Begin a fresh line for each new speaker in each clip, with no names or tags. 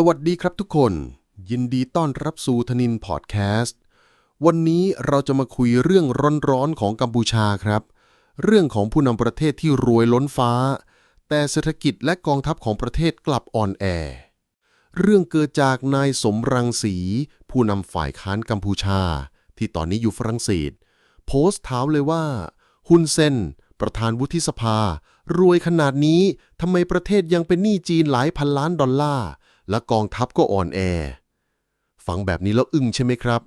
สวัสดีครับทุกคน ยินดีต้อนรับสู่ธนินพอดแคสต์ วันนี้เราจะมาคุยเรื่องร้อนๆของกัมพูชาครับ เรื่องของผู้นำประเทศที่รวยล้นฟ้า แต่เศรษฐกิจและกองทัพของประเทศกลับอ่อนแอ เรื่องเกิดจากนายสมรังสี ผู้นำฝ่ายค้านกัมพูชา ที่ตอนนี้อยู่ฝรั่งเศส โพสต์ถามเลยว่าฮุนเซนประธานวุฒิสภา รวยขนาดนี้ทำไมประเทศยังเป็นหนี้จีนหลายพันล้านดอลลาร์ และกองทัพก็อ่อนแอ ฟังแบบนี้แล้วอึ้งใช่ไหมครับ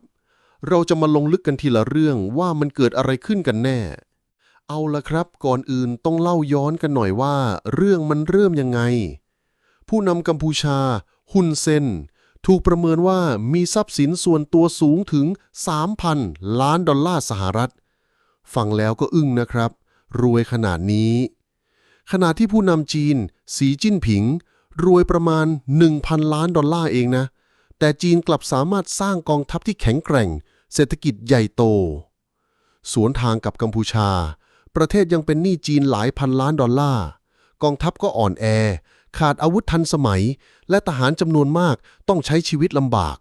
เราจะมาลงลึกกันทีละเรื่องว่ามันเกิดอะไรขึ้นกันแน่ เอาละครับ ก่อนอื่นต้องเล่าย้อนกันหน่อยว่า เรื่องมันเริ่มยังไง ผู้นำกัมพูชา ฮุนเซนถูกประเมินว่ามีทรัพย์สินส่วนตัวสูงถึง 3,000 ล้านดอลลาร์สหรัฐ ฟังแล้วก็อึ้งนะครับ รวยขนาดนี้ ขณะที่ผู้นำจีน สีจิ้นผิง รวยประมาณ 1,000 ล้านดอลลาร์เองนะ แต่จีนกลับสามารถสร้างกองทัพที่แข็งแกร่ง เศรษฐกิจใหญ่โต สวนทางกับกัมพูชา ประเทศยังเป็นหนี้จีนหลายพันล้านดอลลาร์ กองทัพก็อ่อนแอ ขาดอาวุธทันสมัย และทหารจำนวนมากต้องใช้ชีวิตลำบาก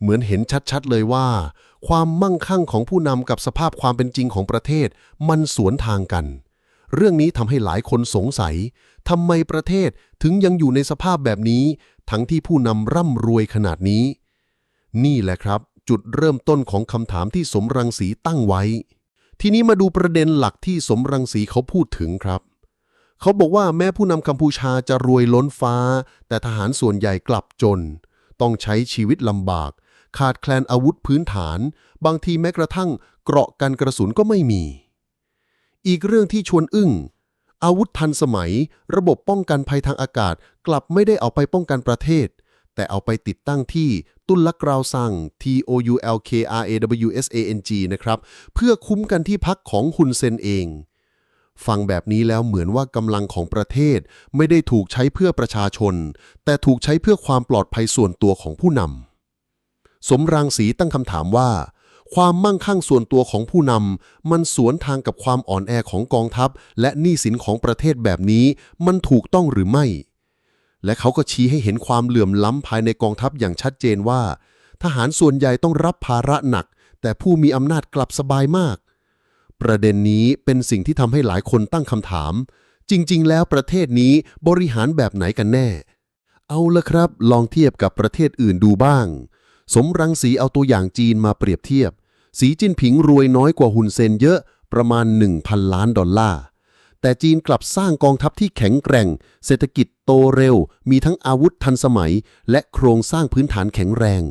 เหมือนเห็นชัดๆเลยว่า ความมั่งคั่งของผู้นำกับสภาพความเป็นจริงของประเทศมันสวนทางกัน เรื่องนี้ทำให้หลายคนสงสัยทำไมประเทศถึงยังอยู่ในสภาพแบบนี้ ทั้งที่ผู้นำร่ำรวยขนาดนี้ นี่แหละครับ จุดเริ่มต้นของคำถามที่สมรังสีตั้งไว้ ทีนี้มาดูประเด็นหลักที่สมรังสีเขาพูดถึงครับ เขาบอกว่าแม้ผู้นำกัมพูชาจะรวยล้นฟ้า แต่ทหารส่วนใหญ่กลับจน ต้องใช้ชีวิตลำบาก ขาดแคลนอาวุธพื้นฐาน บางทีแม้กระทั่งเกราะกันกระสุนก็ไม่มี อีกเรื่องที่ชวนอึ้ง อาวุธทันสมัย ระบบป้องกันภัยทางอากาศ กลับไม่ได้เอาไปป้องกันประเทศ แต่เอาไปติดตั้งที่ตุลกราวซัง T O U L K R A W S A N G นะครับ เพื่อคุ้มกันที่พักของฮุนเซนเอง ฟังแบบนี้แล้วเหมือนว่ากำลังของประเทศไม่ได้ถูกใช้เพื่อประชาชน แต่ถูกใช้เพื่อความปลอดภัยส่วนตัวของผู้นำสมรังสีตั้งคำถามว่า ความมั่งคั่งส่วนตัวของผู้นำมันสวนทางกับความอ่อนแอของกองทัพ และหนี้สินของประเทศแบบนี้ มันถูกต้องหรือไม่ และเขาก็ชี้ให้เห็นความเหลื่อมล้ำภายในกองทัพอย่างชัดเจนว่า ทหารส่วนใหญ่ต้องรับภาระหนัก แต่ผู้มีอำนาจกลับสบายมาก ประเด็นนี้เป็นสิ่งที่ทำให้หลายคนตั้งคำถาม จริง ๆ แล้วประเทศนี้บริหารแบบไหนกันแน่ เอาละครับ ลองเทียบกับประเทศอื่นดูบ้าง สมรังสีเอาตัวอย่างจีนมาเปรียบเทียบ สีจิ้นผิงรวยน้อยกว่าหุนเซนเยอะประมาณ 1,000 ล้านดอลลาร์ แต่จีนกลับสร้างกองทัพที่แข็งแกร่ง เศรษฐกิจโตเร็ว มีทั้งอาวุธทันสมัย และโครงสร้างพื้นฐานแข็งแรง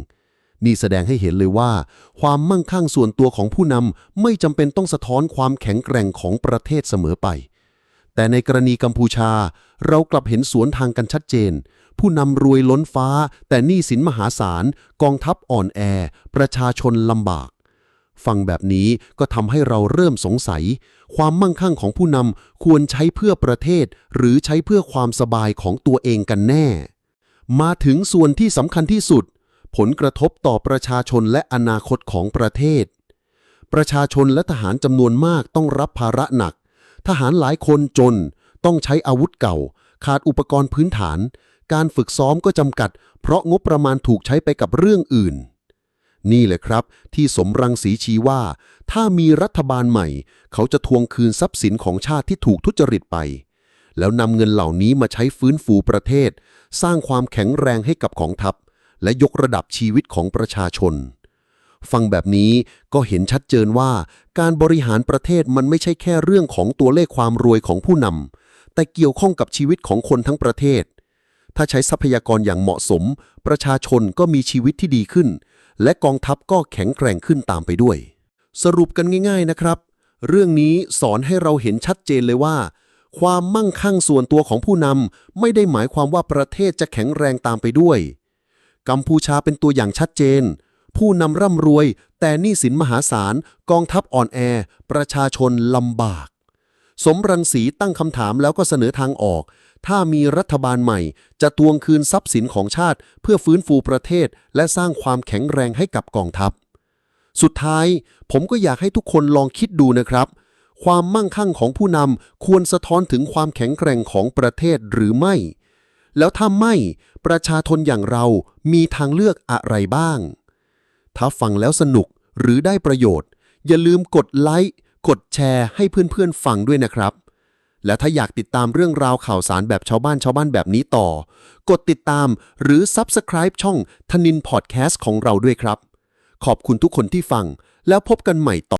นี่แสดงให้เห็นเลยว่า ความมั่งคั่งส่วนตัวของผู้นำไม่จำเป็นต้องสะท้อนความแข็งแกร่งของประเทศเสมอไป แต่ในกรณีกัมพูชา เรากลับเห็นสวนทางกันชัดเจน ผู้นำรวยล้นฟ้า แต่หนี้สินมหาศาล กองทัพอ่อนแอ ประชาชนลำบาก ฟังแบบนี้ก็ทำให้เราเริ่มสงสัย ความมั่งคั่งของผู้นำควรใช้เพื่อประเทศ หรือใช้เพื่อความสบายของตัวเองกันแน่ มาถึงส่วนที่สำคัญที่สุด ผลกระทบต่อประชาชนและอนาคตของประเทศ ประชาชนและทหารจำนวนมากต้องรับภาระหนัก ทหารหลายคนจนต้องใช้อาวุธเก่า ขาดอุปกรณ์พื้นฐาน การฝึกซ้อมก็จำกัด เพราะงบประมาณถูกใช้ไปกับเรื่องอื่น นี่แหละครับ ที่สมรังสีชี้ว่า ถ้ามีรัฐบาลใหม่ เขาจะทวงคืนทรัพย์สินของชาติที่ถูกทุจริตไป แล้วนำเงินเหล่านี้มาใช้ฟื้นฟูประเทศ สร้างความแข็งแรงให้กับของทัพ และยกระดับชีวิตของประชาชน ฟังแบบนี้ก็เห็นชัดเจนว่า การบริหารประเทศมันไม่ใช่แค่เรื่องของตัวเลขความรวยของผู้นำแต่เกี่ยวข้องกับชีวิตของคนทั้งประเทศ ถ้าใช้ทรัพยากรอย่างเหมาะสม ประชาชนก็มีชีวิตที่ดีขึ้น และกองทัพก็แข็งแกร่งขึ้นตามไปด้วย สรุปกันง่าย ๆนะครับ เรื่องนี้สอนให้เราเห็นชัดเจนเลยว่า ความมั่งคั่งส่วนตัวของผู้นำไม่ได้หมายความว่าประเทศจะแข็งแรงตามไปด้วยกัมพูชาเป็นตัวอย่างชัดเจน ผู้นำร่ำรวย แต่หนี้สินมหาศาล กองทัพอ่อนแอ ประชาชนลำบาก สมรังสีตั้งคำถามแล้วก็เสนอทางออก ถ้ามีรัฐบาลใหม่ จะทวงคืนทรัพย์สินของชาติ เพื่อฟื้นฟูประเทศ และสร้างความแข็งแรงให้กับกองทัพ สุดท้าย ผมก็อยากให้ทุกคนลองคิดดูนะครับ ความมั่งคั่งของผู้นำควรสะท้อนถึงความแข็งแกร่งของประเทศหรือไม่
แล้วถ้าไม่ ประชาชนอย่างเรามีทางเลือกอะไรบ้าง ถ้าฟังแล้วสนุกหรือได้ประโยชน์ อย่าลืมกดไลค์ กดแชร์ให้เพื่อนๆฟังด้วยนะครับ และถ้าอยากติดตามเรื่องราวข่าวสารแบบชาวบ้านชาวบ้านแบบนี้ต่อ กดติดตามหรือ Subscribe ช่องทนินพอดแคสต์ของเราด้วยครับ ขอบคุณทุกคนที่ฟังแล้วพบกันใหม่ต่อ